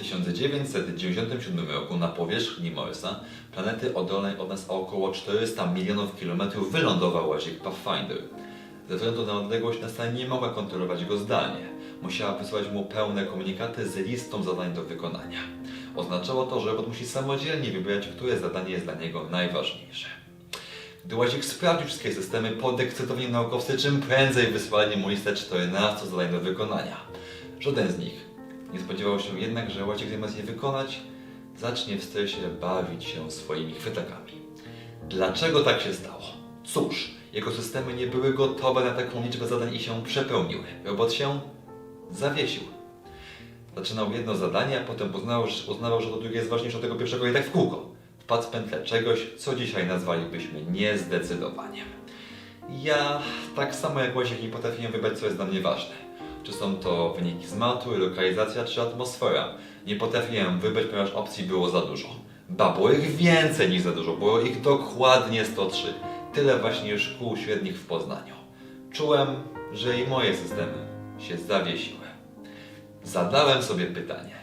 1997 roku na powierzchni Marsa, planety oddalonej od nas o około 400 milionów kilometrów, wylądował łazik Pathfinder. Ze względu na odległość NASA nie mogła kontrolować go zdalnie. Musiała wysłać mu pełne komunikaty z listą zadań do wykonania. Oznaczało to, że robot musi samodzielnie wybrać, które zadanie jest dla niego najważniejsze. Gdy łazik sprawdził wszystkie systemy, podekscytowani naukowcy czym prędzej wysłali mu listę 14 zadań do wykonania. Żaden z nich nie spodziewał się jednak, że łazik zamiast je wykonać, zacznie w stresie bawić się swoimi chwytakami. Dlaczego tak się stało? Cóż, jego systemy nie były gotowe na taką liczbę zadań i się przepełniły. Robot się zawiesił. Zaczynał jedno zadanie, a potem uznawał, że- uznawał, że to drugie jest ważniejsze od tego pierwszego i tak w kółko. Wpadł w pętlę czegoś, co dzisiaj nazwalibyśmy niezdecydowaniem. Ja, tak samo jak Łazik, nie potrafiłem wybrać, co jest dla mnie ważne. Czy są to wyniki z matury, lokalizacja, czy atmosfera. Nie potrafiłem wybrać, ponieważ opcji było za dużo. Ba, było ich więcej niż za dużo, było ich dokładnie 103. Tyle właśnie szkół średnich w Poznaniu. Czułem, że i moje systemy się zawiesiły. Zadałem sobie pytanie.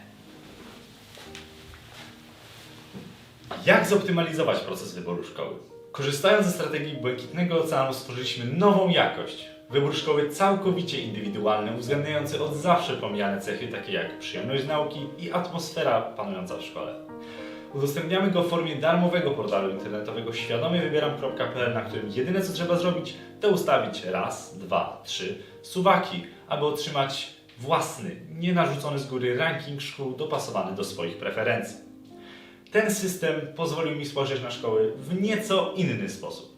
Jak zoptymalizować proces wyboru szkoły? Korzystając ze strategii Błękitnego Oceanu stworzyliśmy nową jakość. Wybór szkoły całkowicie indywidualny, uwzględniający od zawsze pomijane cechy takie jak przyjemność nauki i atmosfera panująca w szkole. Udostępniamy go w formie darmowego portalu internetowego świadomie-wybieram.pl, na którym jedyne co trzeba zrobić, to ustawić raz, dwa, trzy suwaki, aby otrzymać własny, nienarzucony z góry ranking szkół dopasowany do swoich preferencji. Ten system pozwolił mi spojrzeć na szkoły w nieco inny sposób.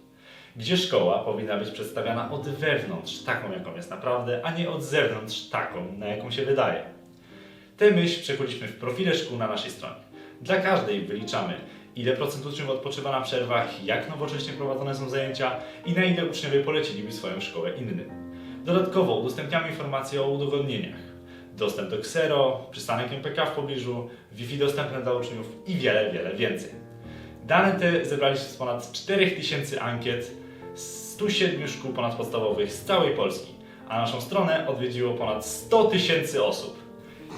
Gdzie szkoła powinna być przedstawiana od wewnątrz, taką jaką jest naprawdę, a nie od zewnątrz, taką, na jaką się wydaje. Tę myśl przekuliśmy w profile szkół na naszej stronie. Dla każdej wyliczamy, ile procent uczniów odpoczywa na przerwach, jak nowocześnie prowadzone są zajęcia i na ile uczniowie poleciliby swoją szkołę innym. Dodatkowo udostępniamy informacje o udowodnieniach. Dostęp do Xero, przystanek MPK w pobliżu, Wi-Fi dostępne dla uczniów i wiele, wiele więcej. Dane te zebraliśmy z ponad 4000 ankiet 107 szkół ponadpodstawowych z całej Polski, a naszą stronę odwiedziło ponad 100 tysięcy osób.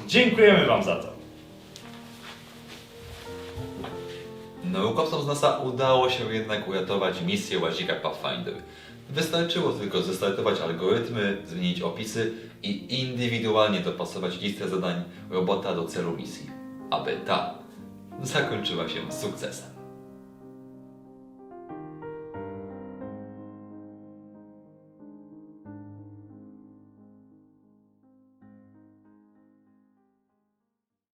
Dziękujemy Wam za to! Naukowcom z NASA udało się jednak uratować misję łazika Pathfinder. Wystarczyło tylko zestartować algorytmy, zmienić opisy i indywidualnie dopasować listę zadań robota do celu misji, aby ta zakończyła się sukcesem.